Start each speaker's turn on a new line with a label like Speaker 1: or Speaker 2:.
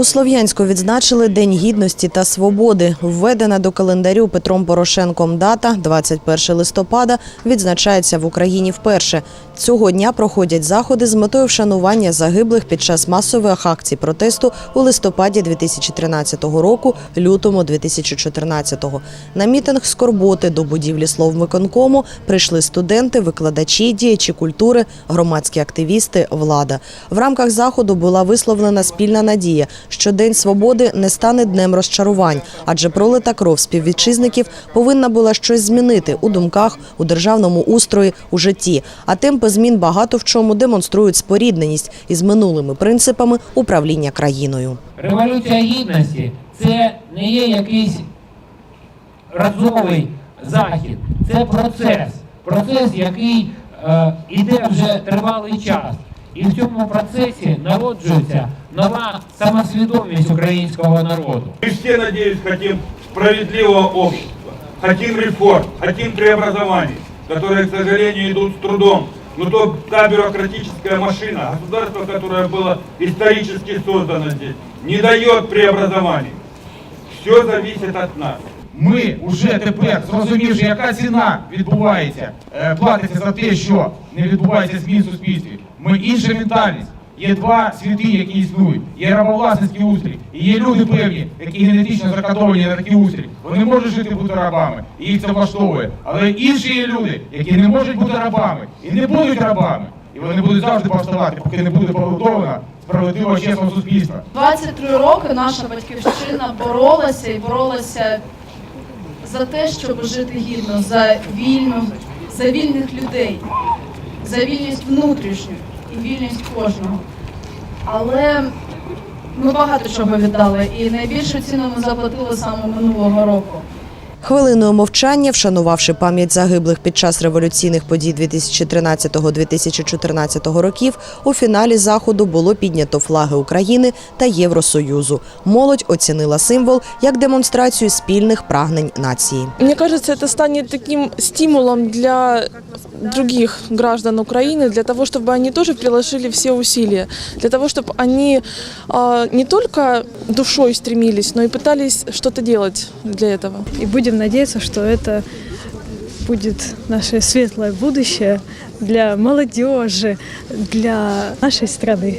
Speaker 1: У Слов'янську відзначили День гідності та свободи. Введена до календарю Петром Порошенком дата 21 листопада відзначається в Україні вперше. Цього дня проходять заходи з метою вшанування загиблих під час масових акцій протесту у листопаді 2013 року, лютому 2014. На мітинг скорботи до будівлі словмиконкому прийшли студенти, викладачі, діячі культури, громадські активісти, влада. В рамках заходу була висловлена спільна надія, що День свободи не стане днем розчарувань, адже пролита кров співвітчизників повинна була щось змінити у думках, у державному устрої, у житті. А темпи змін багато в чому демонструють спорідненість із минулими принципами управління країною.
Speaker 2: Революція гідності це не є якийсь разовий захід, це процес. Процес, який е, іде вже тривалий час. І в цьому процесі народжується нова самосвідомість українського народу.
Speaker 3: Мы все, надеюсь, хотим справедливого общества, хотим реформ, хотим преобразований, которые, к сожалению, идут с трудом. Но то та бюрократическая машина, государство, которое было исторически создано здесь, не дает преобразований. Все зависит от нас.
Speaker 4: Ми вже тепер, зрозумівши, яка ціна відбувається, е, платиться за те, що не відбувається змін в суспільстві. Ми інша ментальність. Є два світи, які існують. Є рабовласницький устрій, і є люди певні, які генетично закодовані на такий устрій. Вони можуть жити бути рабами, і їх це влаштовує. Але інші є люди, які не можуть бути рабами і не будуть рабами. І вони будуть завжди повставати, поки не буде побудована справедливого чесного суспільства.
Speaker 5: 23 роки наша батьківщина боролася і боролася за те, щоб жити гідно, за вільну, за вільних людей, за вільність внутрішню і вільність кожного. Але ми багато чого віддали, і найбільшу ціну ми заплатили саме минулого року.
Speaker 1: Хвилиною мовчання, вшанувавши пам'ять загиблих під час революційних подій 2013-2014 років, у фіналі заходу було піднято флаги України та Євросоюзу. Молодь оцінила символ як демонстрацію спільних прагнень нації.
Speaker 6: Мне кажется, это станет таким стимулом для других граждан Украины, для того, чтобы они тоже приложили все усилия, для того, чтобы они а, не только душой стремились, но и пытались что-то делать для этого.
Speaker 7: И будем надеяться, что это будет наше светлое будущее для молодежи, для нашей страны.